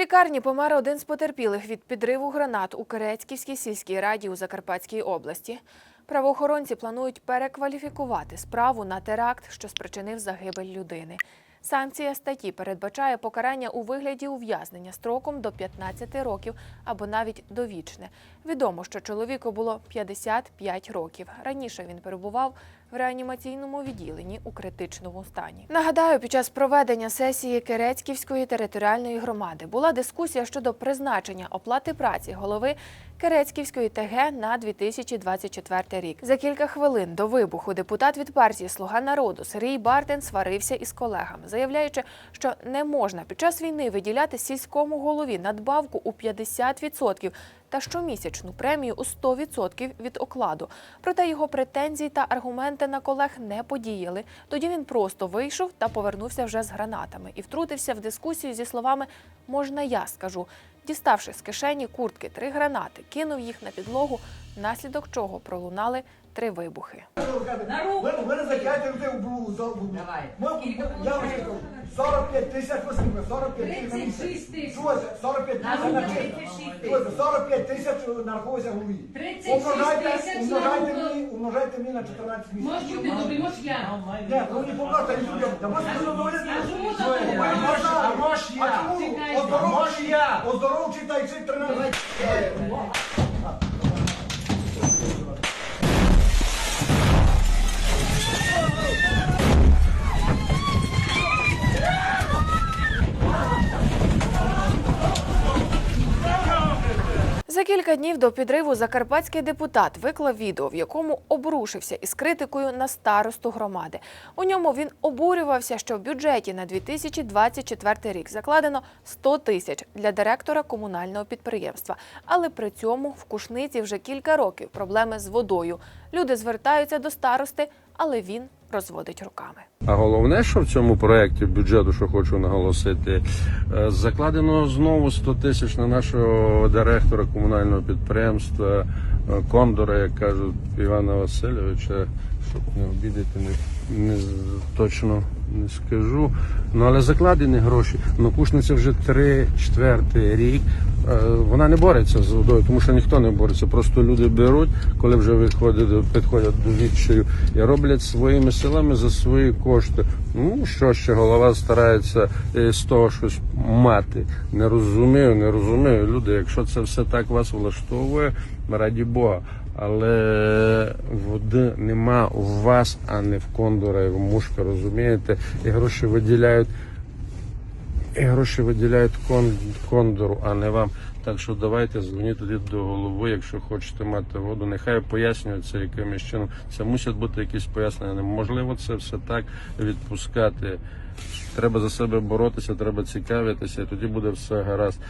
лікарні помер один з потерпілих від підриву гранат у Керецьківській сільській раді у Закарпатській області. Правоохоронці планують перекваліфікувати справу на теракт, що спричинив загибель людини. Санкція статті передбачає покарання у вигляді ув'язнення строком до 15 років або навіть довічне. Відомо, що чоловіку було 55 років. Раніше він перебував в реанімаційному відділенні у критичному стані. Нагадаю, під час проведення сесії Керецьківської територіальної громади була дискусія щодо призначення оплати праці голови Керецьківської ТГ на 2024 рік. За кілька хвилин до вибуху депутат від партії Слуга народу Сергій Бардин сварився із колегами, заявляючи, що не можна під час війни виділяти сільському голові надбавку у 50% та щомісячну премію у 100% від окладу. Проте його претензії та аргументи на колег не подіяли. Тоді він просто вийшов та повернувся вже з гранатами і втрутився в дискусію зі словами Можна я скажу. Діставши з кишені куртки три гранати, кинув їх на підлогу, внаслідок чого пролунали три вибухи. На руку. Мене, мене затягти в у за у- Давай. Ми- Я вам скажу, 45 тисяч, ви скільки? 45 тисяч на 36 тисяч. Чуєте? 45 тисяч руку на місяць. 36 Чуєте? 45 тисяч нараховується голові. 36 Умножайте, тисяч умножайте мені, умножайте мені на 14 Можеш місяців. бути добрий, можеш я. Ні, ну не помножте, не. Да вас не доводите. А чому так? А може я? А чому? ja, ozdoročita i čitr За кілька днів до підриву закарпатський депутат виклав відео, в якому обрушився із критикою на старосту громади. У ньому він обурювався, що в бюджеті на 2024 рік закладено 100 тисяч для директора комунального підприємства. Але при цьому в Кушниці вже кілька років проблеми з водою. Люди звертаються до старости, але він розводить руками. А головне, що в цьому проєкті бюджету, що хочу наголосити, е, закладено знову 100 тисяч на нашого директора комунального підприємства е, Кондора, як кажуть Івана Васильовича, щоб не обідати, не, не точно не скажу. Ну але закладені гроші. Ну Кушниця вже три четвертий рік. Е, Вона не бореться з водою, тому що ніхто не бореться. Просто люди беруть, коли вже виходять підходять до відчаю і роблять своїми силами за свої кошти. Ну що ще голова старається е, з того щось мати. Не розумію, не розумію. Люди, якщо це все так вас влаштовує, раді Бога. Але води нема у вас, а не в кондора і в мушка, розумієте? І гроші виділяють і гроші виділяють кон, кондору, а не вам. Так що давайте дзвоніть тоді до голови, якщо хочете мати воду. Нехай пояснюють це якимось чином. Це мусять бути якісь пояснення. Неможливо це все так відпускати. Треба за себе боротися, треба цікавитися, і тоді буде все гаразд.